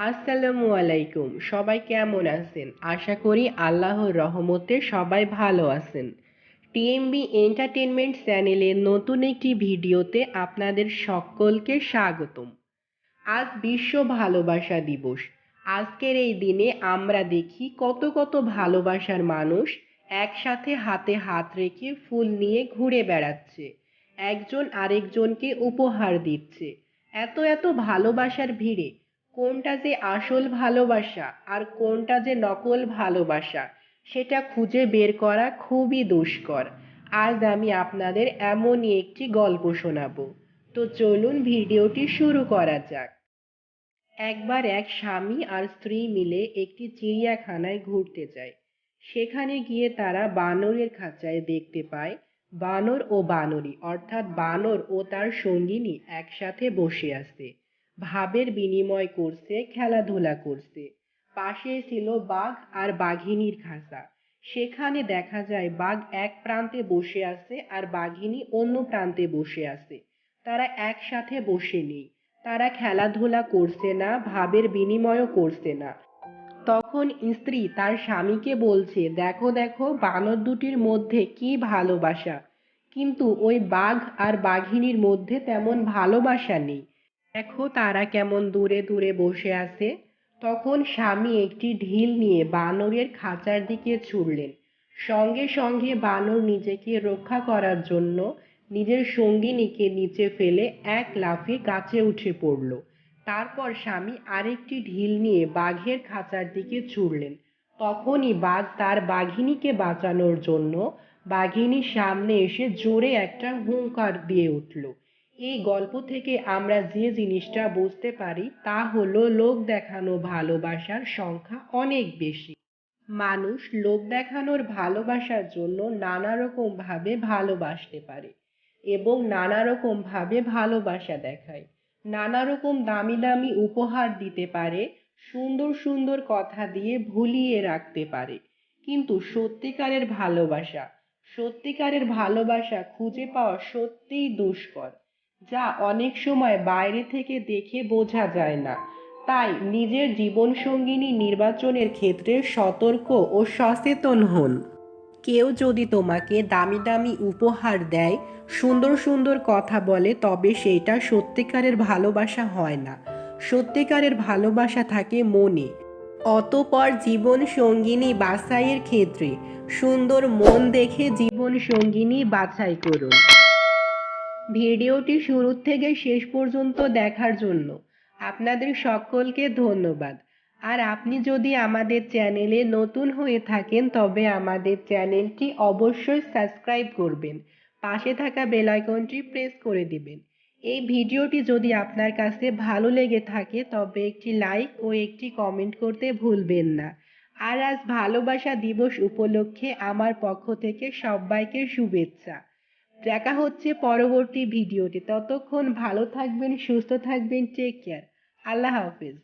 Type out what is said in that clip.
আসসালামু আলাইকুম, সবাই কেমন আছেন? আশা করি আল্লাহর রহমতে সবাই ভালো আছেন। টিএমবি এন্টারটেনমেন্ট চ্যানেলের নতুন একটি ভিডিওতে আপনাদের সকলকে স্বাগতম। আজ বিশ্ব ভালোবাসা দিবস। আজকের এই দিনে আমরা দেখি কত কত ভালোবাসার মানুষ একসাথে হাতে হাত রেখে ফুল নিয়ে ঘুরে বেড়াচ্ছে। একজন আরেকজনকে উপহার দিচ্ছে। এত এত ভালোবাসার ভিড়ে কোনটা যে আসল ভালোবাসা আর কোনটা যে নকল ভালোবাসা, সেটা খুঁজে বের করা খুবই দুষ্কর। আজ আমি আপনাদের এমনই একটি গল্প শোনাবো। তো চলুন ভিডিওটি শুরু করা যাক। একবার এক স্বামী আর স্ত্রী মিলে একটি চিড়িয়াখানায় ঘুরতে যায়। সেখানে গিয়ে তারা বানরের খাঁচায় দেখতে পায়, বানর ও বানরী, অর্থাৎ বানর ও তার সঙ্গিনী একসাথে বসে আছে। ভাবের বিনিময় করছে, খেলাধুলা করছে। পাশে ছিল বাঘ আর বাঘিনীর খাঁচা। সেখানে দেখা যায় বাঘ এক প্রান্তে বসে আছে আর বাঘিনী অন্য প্রান্তে বসে আছে। তারা একসাথে বসে নেই। তারা খেলাধুলা করছে না, ভাবের বিনিময়ও করছে না। তখন স্ত্রী তার স্বামীকে বলছে, দেখো দেখো, বানর দুটির মধ্যে কি ভালোবাসা। কিন্তু ওই বাঘ আর বাঘিনীর মধ্যে তেমন ভালোবাসা নেই। দেখো তারা কেমন দূরে দূরে বসে আছে। তখন স্বামী একটি ঢিল নিয়ে বানরের খাঁচার দিকে ছুড়লেন। সঙ্গে সঙ্গে বানর নিজেকে রক্ষা করার জন্য নিজের সঙ্গিনীকে নিচে ফেলে এক লাফে গাছে উঠে পড়ল। তারপর স্বামী আরেকটি ঢিল নিয়ে বাঘের খাঁচার দিকে ছুড়লেন। তখনই বাঘ তার বাঘিনীকে বাঁচানোর জন্য বাঘিনীর সামনে এসে জোরে একটা হুঙ্কার দিয়ে উঠল। এই গল্প থেকে আমরা যে জিনিসটা বুঝতে পারি তা হলো লোক দেখানো ভালোবাসার সংখ্যা অনেক বেশি। মানুষ লোক দেখানোর ভালোবাসার জন্য নানা রকম ভাবে ভালোবাসতে পারে এবং নানা রকম ভাবে ভালোবাসা দেখায়। নানা রকম দামি দামি উপহার দিতে পারে, সুন্দর সুন্দর কথা দিয়ে ভুলিয়ে রাখতে পারে। কিন্তু সত্যিকারের ভালোবাসা সত্যিকারের ভালোবাসা খুঁজে পাওয়া সত্যিই দুষ্কর। যা অনেক সময় বাইরে থেকে দেখে বোঝা যায় না। তাই নিজের জীবনসঙ্গিনী নির্বাচনের ক্ষেত্রে সতর্ক ও সচেতন হন। কেউ যদি তোমাকে দামি দামি উপহার দেয়, সুন্দর সুন্দর কথা বলে, তবে সেটা সত্যিকারের ভালোবাসা হয় না। সত্যিকারের ভালোবাসা থাকে মনে। অতপর জীবন সঙ্গিনী বাছাইয়ের ক্ষেত্রে সুন্দর মন দেখে জীবন সঙ্গিনী বাছাই করুন। ভিডিওটি শুরু থেকে শেষ পর্যন্ত দেখার জন্য আপনাদের সকলকে ধন্যবাদ। আর আপনি যদি আমাদের চ্যানেলে নতুন হয়ে থাকেন, তবে আমাদের চ্যানেলটি অবশ্যই সাবস্ক্রাইব করবেন। পাশে থাকা বেল আইকনটি প্রেস করে দিবেন। এই ভিডিওটি যদি আপনার কাছে ভালো লেগে থাকে, তবে একটি লাইক ও একটি কমেন্ট করতে ভুলবেন না। আর আজ ভালোবাসা দিবস উপলক্ষে আমার পক্ষ থেকে সবাইকে শুভেচ্ছা। দেখা হচ্ছে পরবর্তী ভিডিওতে। ততক্ষণ ভালো থাকবেন সুস্থ থাকবেন টেক কেয়ার আল্লাহ হাফিজ।